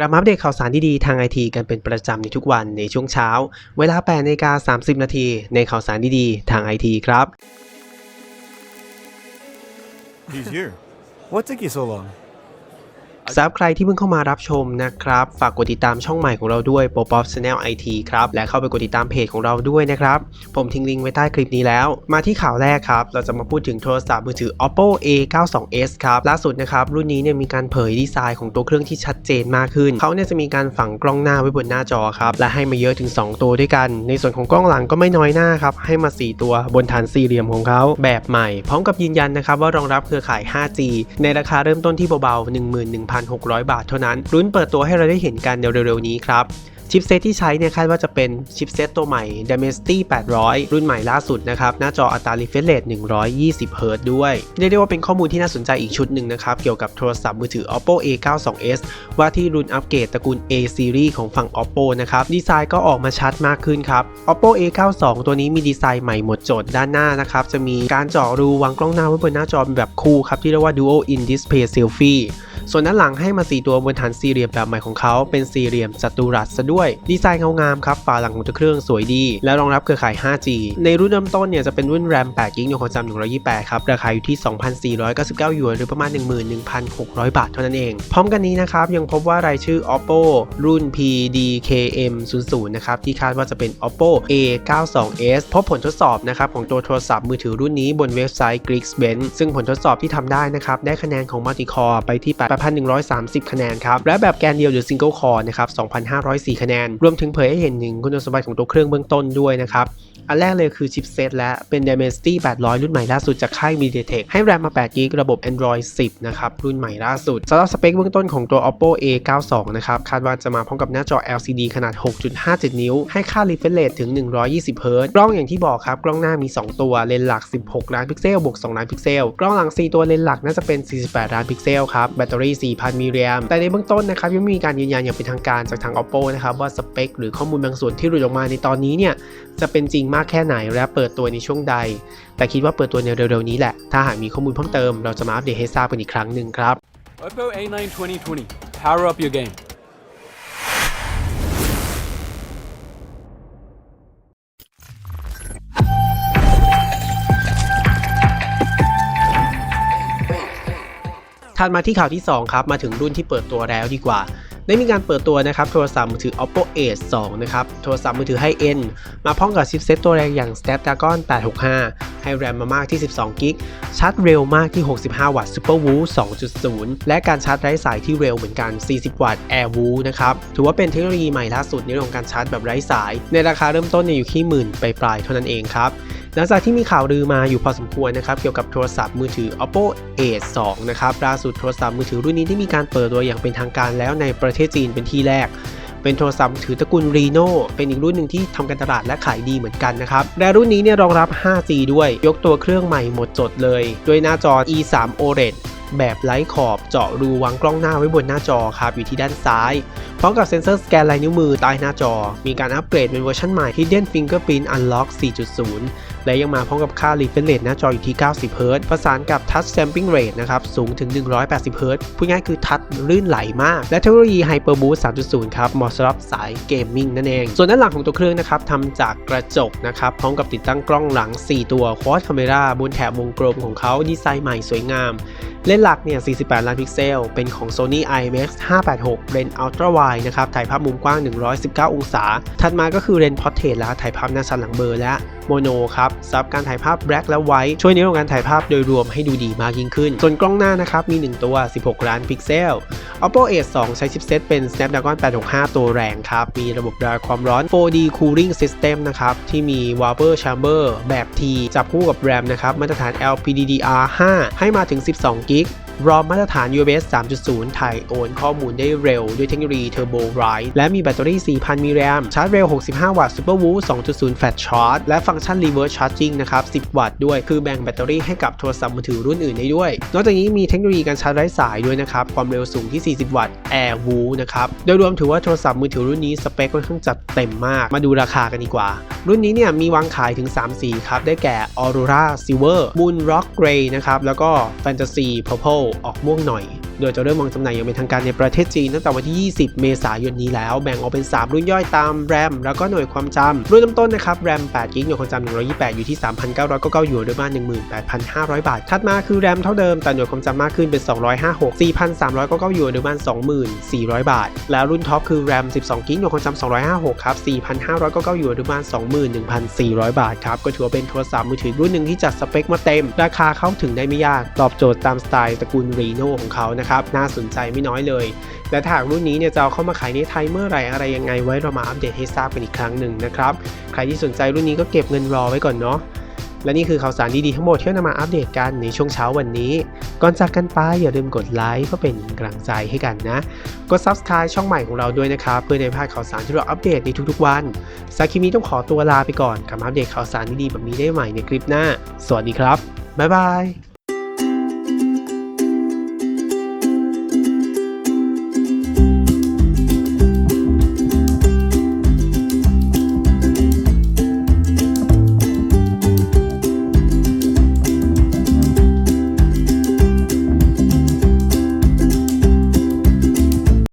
กลับมาอัปเดตข่าวสารดีๆ ทางไอทีกันเป็นประจำในทุกวันในช่วงเช้า เวลา8นาฬิกา30 นาทีในข่าวสารดีๆ ทางไอทีครับ He's here. What took you so long? สำหรับใครที่เพิ่งเข้ามารับชมนะครับ ฝากกดติดตามช่องใหม่ของเราด้วย p o p o p Channel IT ครับ และเข้าไปกดติดตามเพจของเราด้วยนะครับ ผมทิ้งลิงก์ไว้ใต้คลิปนี้แล้ว มาที่ข่าวแรกครับ เราจะมาพูดถึงโทรศัพท์มือถือ Oppo A92s ครับ ล่าสุดนะครับ รุ่นนี้เนี่ยมีการเผยดีไซน์ของตัวเครื่องที่ชัดเจนมากขึ้น เขาเนี่ยจะมีการฝังกล้องหน้าไว้บนหน้าจอครับ และให้มาเยอะถึง 2 ตัวด้วยกัน ในส่วนของกล้องหลังก็ไม่น้อยหน้าครับ ให้มา 4 ตัวบนฐานสี่เหลี่ยมของเขาแบบใหม่ พร้อมกับยืนยันนะครับว่ารองรับเครือข่าย 5G ในราคาเริ่มต้นที่เบาๆ1,600 บาทเท่านั้นรุ่นเปิดตัวให้เราได้เห็นกันเร็วๆนี้ครับ ชิปเซตที่ใช้เนี่ยคาดว่าจะเป็นชิปเซตตัวใหม่ Dimensity 800 รุ่นใหม่ล่าสุดนะครับ หน้าจออัตรา refresh rate 120 Hz ด้วย เรียกได้ว่าเป็นข้อมูลที่น่าสนใจอีกชุดหนึ่งนะครับ เกี่ยวกับโทรศัพท์มือถือ Oppo A92s ว่าที่รุ่นอัปเกรดตระกูล A series ของฝั่ง Oppo นะครับ ดีไซน์ก็ออกมาชัดมากขึ้นครับ Oppo A92 ตัวนี้มีดีไซน์ใหม่หมดจดด้านหน้านะครับ จะมีการเจาะรูวางกล้องหน้าไว้บนหน้าจอเป็นแบบคู่ครับที่เรียกว่า Dual in Display Selfie ส่วนด้านหลังให้มา 4 ตัวบนฐานสี่เหลี่ยมแบบใหม่ของเขาเป็นสี่เหลี่ยมจัตุรัสซะด้วยดีไซน์เงางามครับ ฝาหลังของตัวเครื่องสวยดี และรองรับเครือข่าย 5G ในรุ่นเริ่มต้นเนี่ยจะเป็นรุ่น RAM 8 GB ในความจำ128 ครับ ราคาอยู่ที่ 2,499หยวน หรือประมาณ 11,600 บาทเท่านั้นเอง พร้อมกันนี้นะครับ ยังพบว่ารายชื่อ Oppo รุ่น PDKM00 นะครับที่คาดว่าจะเป็น Oppo A92s พบผลทดสอบนะครับของตัวโทรศัพท์มือถือรุ่นนี้บนเว็บไซต์ Geekbench ซึ่งผลทดสอบที่ทำได้นะครับได้คะแนนของ Multi-Core ไปที่ 8,130 คะแนนครับและแบบแกนเดียวหรือ Single Core นะครับ2,504คะแนนรวมถึงเผยให้เห็นถึงคุณสมบัติของตัวเครื่องเบื้องต้นด้วยนะครับ อันแรกเลยคือชิปเซตและเป็น Dimensity 800 รุ่นใหม่ล่าสุดจากค่าย MediaTek ให้แรมมา8 g b ระบบ Android 10 นะครับ รุ่นใหม่ล่าสุดสำหรับสเปคเบื้องต้นของตัว Oppo A92 นะครับ คาดว่าจะมาพร้อมกับหน้าจอ LCD ขนาด 6.57 นิ้ว ให้ค่า refresh rate ถึง 120 Hz กล้องอย่างที่บอกครับ กล้องหน้ามี 2 ตัว เลนส์หลัก 16 ล้านพิกเซลบวก 2 ล้านพิกเซล กล้องหลัง 4 ตัวเลนส์หลักน่าจะเป็น 48 ล้านพิกเซลครับ แบตเตอรี่ 4,000มิลลิแอมแต่ในเบื้องต้นนะครับยังม่มีการยืนยันอย่างเป็นทางการจากทาง Oppo นะครับว่าสเปคหรือข้อมูลบางส่วนที่หลุดออกมาในตอนนี้เนี่ยจะเป็นจริงมากแค่ไหนและเปิดตัวในช่วงใด แต่คิดว่าเปิดตัวในเร็วๆนี้แหละ ถ้าหากมีข้อมูลเพิ่มเติมเราจะมาอัปเดตให้ทราบกันอีกครั้งหนึ่งครับ Oppo A9 2020. Power up your game. ถัดมาที่ข่าวที่ 2 ครับ มาถึงรุ่นที่เปิดตัวแล้วดีกว่า ได้มีการเปิดตัวนะครับโทรศัพท์มือถือ Oppo Ace 2นะครับโทรศัพท์มือถือ High End มาพร้อมกับชิปเซตตัวแรงอย่าง Snapdragon 865 ให้แรมมามากที่ 12กิกชาร์จเร็วมากที่ 65 วัตต์ Super Woo 2.0 และการชาร์จไร้สายที่เร็วเหมือนกัน 40 วัตต์ Air Woo นะครับถือว่าเป็นเทคโนโลยีใหม่ล่าสุดในเรื่องของการชาร์จแบบไร้สาย ในราคาเริ่มต้นอยู่ที่หมื่นปลายๆเท่านั้นเองครับ หลังจากที่มีข่าวลือมาอยู่พอสมควรนะครับเกี่ยวกับโทรศัพท์มือถือ Oppo A2 นะครับล่าสุดโทรศัพท์มือถือรุ่นนี้ได้มีการเปิดตัวอย่างเป็นทางการแล้วในประเทศจีนเป็นที่แรกเป็นโทรศัพท์ถือตระกูล Reno เป็นอีกรุ่นหนึ่งที่ทำการตลาดและขายดีเหมือนกันนะครับ และรุ่นนี้เนี่ยรองรับ 5G ด้วย ยกตัวเครื่องใหม่หมดจดเลย ด้วยหน้าจอ E3 OLED แบบไร้ขอบเจาะรูวางกล้องหน้าไว้บนหน้าจอครับอยู่ที่ด้านซ้าย พร้อมกับเซ็นเซอร์สแกนลายนิ้วมือใต้หน้าจอ มีการอัปเกรดเป็นเวอร์ชันใหม่ Hidden Fingerprint Unlock 4.0 และยังมาพร้อมกับค่า refresh rate หน้าจออยู่ที่ 90 Hz ประสานกับ Touch Sampling Rate นะครับ สูงถึง 180 Hz พูดง่ายคือทัชลื่นไหลมาก และเทคโนโลยี Hyper Boost 3.0 ครับเหมาะสำหรับสายเกมมิ่งนั่นเอง ส่วนด้านหลังของตัวเครื่องนะครับทำจากกระจกนะครับ พร้อมกับติดตั้งกล้องหลัง 4 ตัว Quad Camera บนแถบวงกลมของเขาดีไซน์ใหม่สวยงามเลนส์หลักเนี่ย 48 ล้านพิกเซล เป็นของ Sony IMX 586 เลนส์ Ultra Wide นะครับ ถ่ายภาพมุมกว้าง 119 องศา ถัดมาก็คือเลนส์ Portrait และถ่ายภาพหน้าชันหลังเบลอและ โมโนครับสำหรับการถ่ายภาพ Black และ White ช่วยในเรื่องของการถ่ายภาพโดยรวมให้ดูดีมากยิ่งขึ้น ส่วนกล้องหน้านะครับ มี 1 ตัว 16 ล้านพิกเซล Oppo a 2ใช้ชิปเซตเป็น Snapdragon 865 ตัวแรงครับ มีระบบระบายความร้อน 4D Cooling System นะครับ ที่มี Vapor Chamber แบบ T จับคู่กับ RAM นะครับ มาตรฐาน LPDDR5 ให้มาถึง 12กิก รอมมาตรฐาน USB 3.0 ถ่ายโอนข้อมูลได้เร็วด้วยเทคโนโลยี Turbo Write และมีแบตเตอรี่ 4,000 มิลลิแอมชาร์จเร็ว 65 วัตต์ Super Woo 2.0 Fast Charge และฟังก์ชัน Reverse Charging นะครับ 10 วัตต์ด้วย คือแบ่งแบตเตอรี่ให้กับโทรศัพท์มือถือรุ่นอื่นได้ด้วย นอกจากนี้มีเทคโนโลยีการชาร์จไร้สายด้วยนะครับ ความเร็วสูงที่ 40 วัตต์ Air Woo นะครับ โดยรวมถือว่าโทรศัพท์มือถือรุ่นนี้สเปคค่อนข้างจัดเต็มมาก มาดูราคากันดีกว่า รุ่นนี้เนี่ยมีวางขายถึง 3 สีครับ ได้แก่ Aurora Silver Moon Rock Grey นะครับ แล้วก็ Fantasy Purple ออกม่วงหน่อย โดยจะเริ่มวางจำหน่ายอย่างเป็นทางการในประเทศจีนตั้งแต่วันที่ 20 เมษายนนี้แล้วแบ่งออกเป็น 3 รุ่นย่อยตามแรมแล้วก็หน่วยความจำรุ่นเริ่มต้นนะครับแรม8กิกหน่วยความจำ128 อยู่ที่ 3,999หยวนหรือประมาณ18,500 บาท ถัดมาคือแรมเท่าเดิมแต่หน่วยความจำมากขึ้นเป็น 256 4,399หยวนหรือประมาณ24,000 บาท แล้วรุ่นท็อปคือแรม12กิกหน่วยความจำ256ครับ4,599หยวนหรือประมาณ21,400 บาทครับก็ถือว่าเป็นโทรศัพท์มือถือรุ่นหนึ่งที่จัดสเปคมาเต็ม ราคาเข้าถึงได้ไม่ยากตอบโจทย์ตามสไตล์ตระกูลรีโนของเขานะครับน่าสนใจไม่น้อยเลย และถ้ารุ่นนี้เนี่ยจะเอาเข้ามาขายในไทยเมื่อไหร่อะไรยังไงไว้เรามาอัปเดตให้ทราบกันอีกครั้งหนึ่งนะครับใครที่สนใจรุ่นนี้ก็เก็บเงินรอไว้ก่อนเนาะและนี่คือข่าวสารดีๆทั้งหมดที่นำมาอัปเดตกันในช่วงเช้าวันนี้ ก่อนจากกันไปอย่าลืมกดไลค์เพื่อเป็นกำลังใจให้กันนะ กด Subscribe ช่องใหม่ของเราด้วยนะครับเพื่อในพลาดข่าวสารที่เราอัปเดตในทุกๆวันสาคิมีต้องขอตัวลาไปก่อนกลับมาอัปเดตข่าวสารดีๆแบบนี้ได้ใหม่ในคลิปหน้า สวัสดีครับ บ๊ายบาย